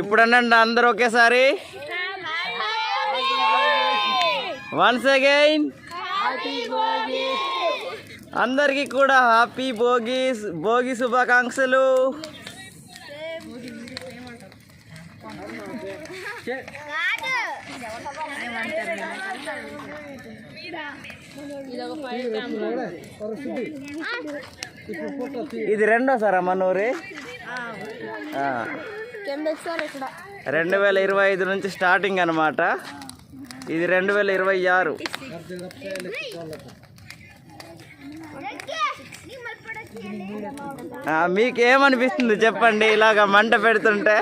ఇప్పుడనండి అందరు ఒకేసారి. Once again అందరికీ కూడా హ్యాపీ భోగి భోగి శుభాకాంక్షలు. ఇది రెండోసారా మనూరి ఊరే రెండు వేల ఇరవై ఐదు నుంచి స్టార్టింగ్ అనమాట ఇది రెండు వేల ఇరవై ఆరు. మీకేమనిపిస్తుంది చెప్పండి ఇలాగ మంట పెడుతుంటే?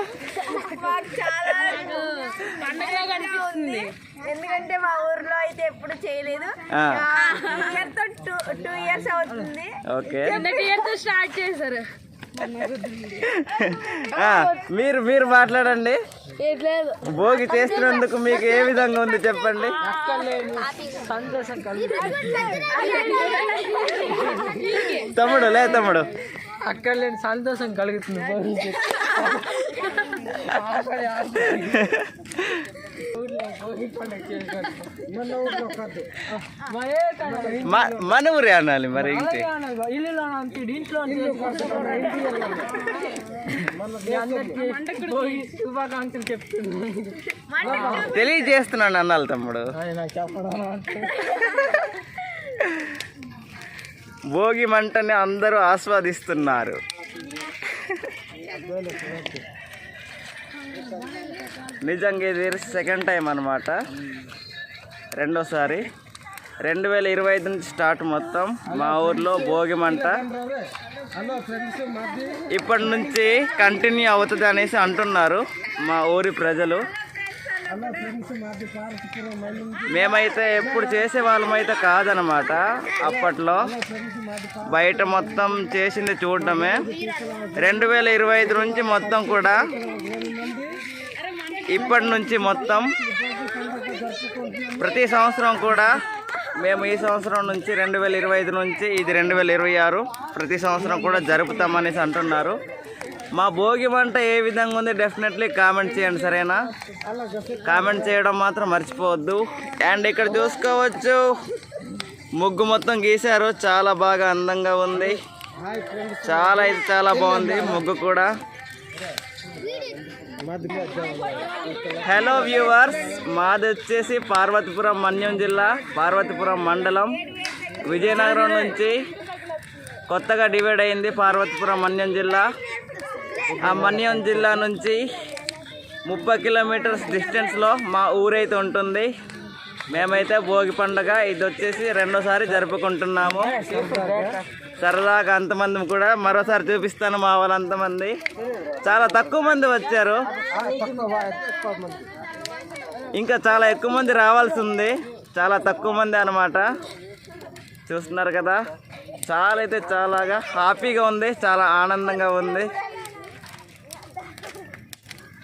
ఎందుకంటే మా ఊర్లో అయితే ఎప్పుడు చేయలేదు. టూ ఇయర్స్ అవుతుంది. ఓకే. స్టార్ట్ చేశారు. మీరు మీరు మాట్లాడండి. భోగి చేస్తున్నందుకు మీకు ఏ విధంగా ఉంది చెప్పండి. తమ్ముడు లే తమ్ముడు. అక్కడ లేని సంతోషం కలుగుతుంది భోగి మన ఊరే అనాలి మరి ఇంటి ఇల్లులో శుభాకాంక్షలు చెప్తున్నాను తెలియజేస్తున్నాను అన్నాలి తమ్ముడు. భోగి మంటని అందరూ ఆస్వాదిస్తున్నారు. నిజంగా ఇది సెకండ్ టైం అనమాట రెండోసారి. రెండు వేల ఇరవై ఐదు నుంచి స్టార్ట్ మొత్తం మా ఊర్లో భోగిమంట ఇప్పటి నుంచి కంటిన్యూ అవుతుంది అనేసి అంటున్నారు మా ఊరి ప్రజలు. మేమైతే ఎప్పుడు చేసే వాళ్ళమైతే కాదనమాట. అప్పట్లో బయట మొత్తం చేసింది చూడడమే. రెండు వేల ఇరవై ఐదు నుంచి మొత్తం కూడా ఇప్పటి నుంచి మొత్తం ప్రతి సంవత్సరం కూడా మేము ఈ సంవత్సరం నుంచి రెండు వేల ఇరవై ఐదు నుంచి ఇది రెండు వేల ఇరవై ఆరు ప్రతి సంవత్సరం కూడా జరుపుతామనేసి అంటున్నారు. మా భోగి వంట ఏ విధంగా ఉంది డెఫినెట్లీ కామెంట్ చేయండి సరేనా? కామెంట్ చేయడం మాత్రం మర్చిపోవద్దు. అండ్ ఇక్కడ చూసుకోవచ్చు ముగ్గు మొత్తం గీశారు చాలా బాగా అందంగా ఉంది. చాలా అయితే చాలా బాగుంది ముగ్గు కూడా. హలో వ్యూవర్స్ మాది వచ్చేసి పార్వతీపురం మన్యం జిల్లా పార్వతీపురం మండలం. విజయనగరం నుంచి కొత్తగా డివైడ్ అయింది పార్వతీపురం మన్యం జిల్లా. మన్యం జిల్లా నుంచి ముప్పై కిలోమీటర్స్ డిస్టెన్స్లో మా ఊరైతే ఉంటుంది. మేమైతే భోగి పండగ ఇది వచ్చేసి రెండోసారి జరుపుకుంటున్నాము. సరదాగా అంతమంది కూడా మరోసారి చూపిస్తాను మా వాళ్ళంతమంది. చాలా తక్కువ మంది వచ్చారు. ఇంకా చాలా ఎక్కువ మంది రావాల్సి ఉంది చాలా తక్కువ మంది అన్నమాట. చూస్తున్నారు కదా? చాలా అయితే చాలాగా హ్యాపీగా ఉంది చాలా ఆనందంగా ఉంది.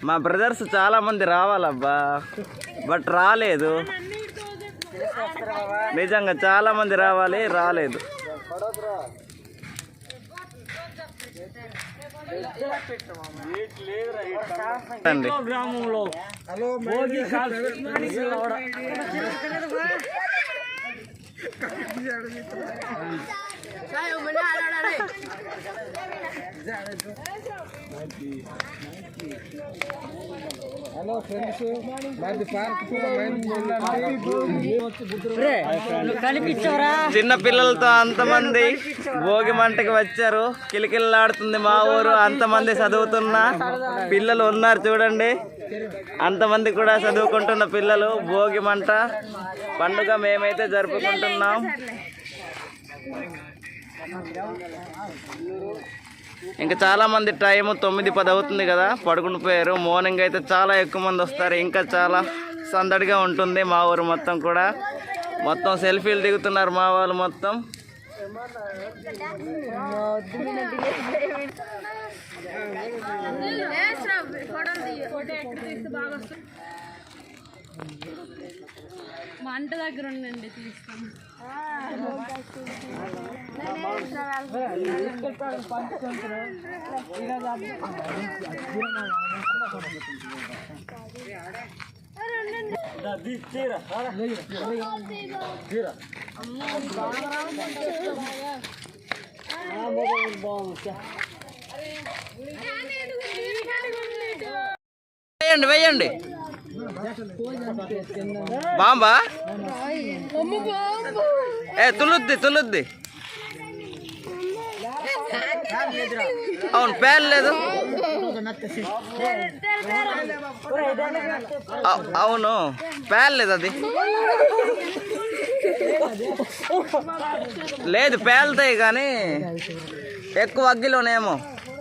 మా బ్రదర్స్ చాలా మంది రావాలబ్బా బట్ రాలేదు. నిజంగా చాలా మంది రావాలి రాలేదు. అండి గ్రామంలో భోగి పార్క్ కనిపించవరా? చిన్న పిల్లలతో అంతమంది భోగి మంటకి వచ్చారు. కిలికిల్లాడుతుంది మా ఊరు. అంతమంది చదువుతున్న పిల్లలు ఉన్నారు చూడండి. అంతమంది కూడా చదువుకుంటున్న పిల్లలు భోగి మంట. పండుగ మేమైతే జరుపుకుంటున్నాం. ఇంకా చాలా మంది టైం తొమ్మిది పది అవుతుంది కదా పడుకుని పోయారు. మార్నింగ్ అయితే చాలా ఎక్కువ మంది వస్తారు. ఇంకా చాలా సందడిగా ఉంటుంది మా ఊరు మొత్తం కూడా. మొత్తం సెల్ఫీలు దిగుతున్నారు మా వాళ్ళు మొత్తం. మంట దగ్గర ఉండండి తీస్తాను వేయండి వేయండి. బాంబా? ఏ తులుద్ది తులుద్ది. అవును పేరు లేదు. అవ్- అవును పేరు లేదు అది. లేదు పేలుతాయి కానీ ఎక్కువ అగ్గిలోనేమో.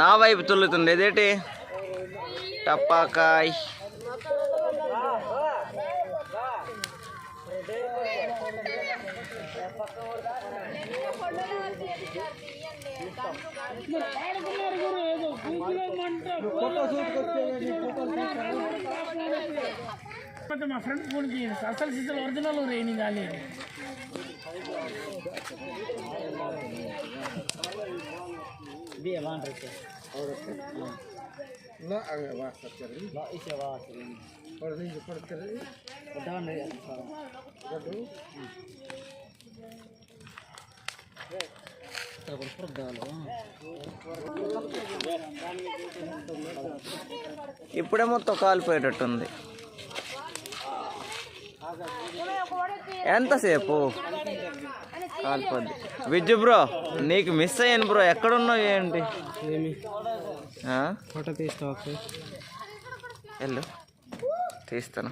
నా వైపు తొల్లుతుంది. ఇదేటి? టపాకాయ్. మా ఫ్రెండ్ ఫోన్కి అసలు సీజన్ ఒరిజినల్ రేని గాలి ఇప్పుడే మొత్తం కాలిపోయేటట్టుంది. ఎంతసేపు? కాలిపోద్ది. విజ్జు బ్రో నీకు మిస్ అయ్యాను బ్రో. ఎక్కడున్నావు ఏంటి? ఫోటో తీస్తావు వెళ్ళు. తీస్తాను.